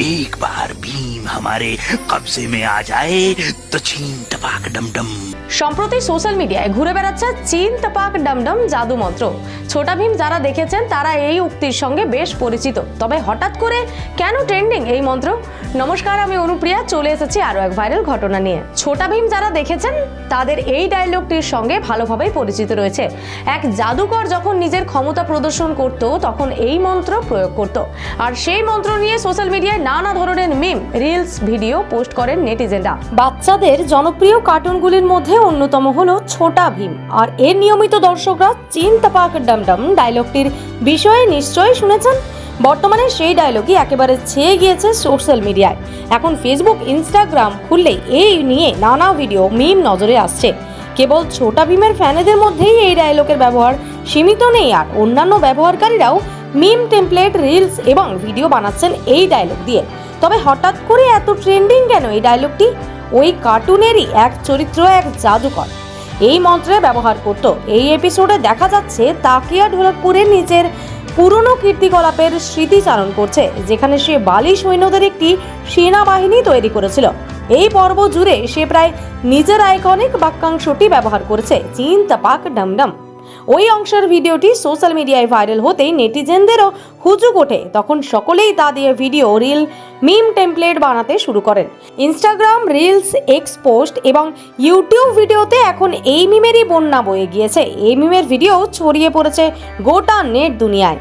एक बार भीम हमारे कब्जे में आ जाए तो छीन टपाक डम डम সম্প্রতি সোশ্যাল মিডিয়ায় ঘুরে বেড়াচ্ছে চীন তাপাক ডামডাম জাদু মন্ত্র ছোটা ভীম যারা দেখেছেন তারা এই উক্তির সঙ্গে বেশ পরিচিত তবে হঠাৎ করে কেন ট্রেন্ডিং এই মন্ত্র নমস্কার আমি অনুপ্রিয়া চলে এসেছি আরও এক ভাইরাল ঘটনা নিয়ে ছোটা ভীম যারা দেখেছেন তাদের এই ডায়লগটির সঙ্গে ভালোভাবেই পরিচিত রয়েছে এক জাদুকর যখন নিজের ক্ষমতা প্রদর্শন করত তখন এই মন্ত্র প্রয়োগ করত আর সেই মন্ত্র নিয়ে সোশ্যাল মিডিয়ায় নানা ধরনের মিম রিলস ভিডিও পোস্ট করেন নেটিজেনরা। বাচ্চাদের জনপ্রিয় কার্টুনগুলির মধ্যে অন্যতম হলো ছোটা ভীম। আর এর নিয়মিত দর্শকরা চীন তাপাক ডামডাম ডায়লগটির বিষয়ে নিশ্চয়ই শুনেছেন? বর্তমানে সেই ডায়লগই একেবারে ছেয়ে গিয়েছে সোশ্যাল মিডিয়ায়। এখন ফেসবুক, ইনস্টাগ্রাম খুললেই এই নিয়ে নানা ভিডিও মিম নজরে আসছে। কেবল ছোটা ভীমের ফ্যানেদের মধ্যেই এই ডায়লগের ব্যবহার সীমিত নেই, আর অন্যান্য ব্যবহারকারীরাও মিম টেমপ্লেট রিলস এবং ভিডিও বানাচ্ছেন এই ডায়লগ দিয়ে। তবে হঠাৎ করে এত ট্রেন্ডিং কেন এই ডায়লগটি ওই কার্টুনেরই এক চরিত্র, এক জাদুকর। এই মন্ত্রে ব্যবহার করত। এই এপিসোডে দেখা যাচ্ছে তাকিয়া ঢোলকপুরের নিজের পুরনো কীর্তিকলাপের স্মৃতিচারণ করছে, যেখানে সে বালি সৈন্যদের একটি সেনাবাহিনী তৈরি করেছিল। এই পর্ব জুড়ে সে প্রায় নিজের আইকনিক বাক্যাংশটি ব্যবহার করেছে। চিন্তা পাক ডমডম। ওই অংশের ভিডিওটি সোশ্যাল মিডিয়ায় ভাইরাল হতেই নেটিজেনদেরও হুজুক ওঠে। তখন সকলেই তা দিয়ে ভিডিও, রিল, মিম টেমপ্লেট বানাতে শুরু করেন। ইনস্টাগ্রাম রিলস এক্স পোস্ট এবং ইউটিউব ভিডিওতে এখন এই মিমেরই বন্যা বয়ে গিয়েছে। এই মিমের ভিডিও ছড়িয়ে পড়েছে গোটা নেট দুনিয়ায়।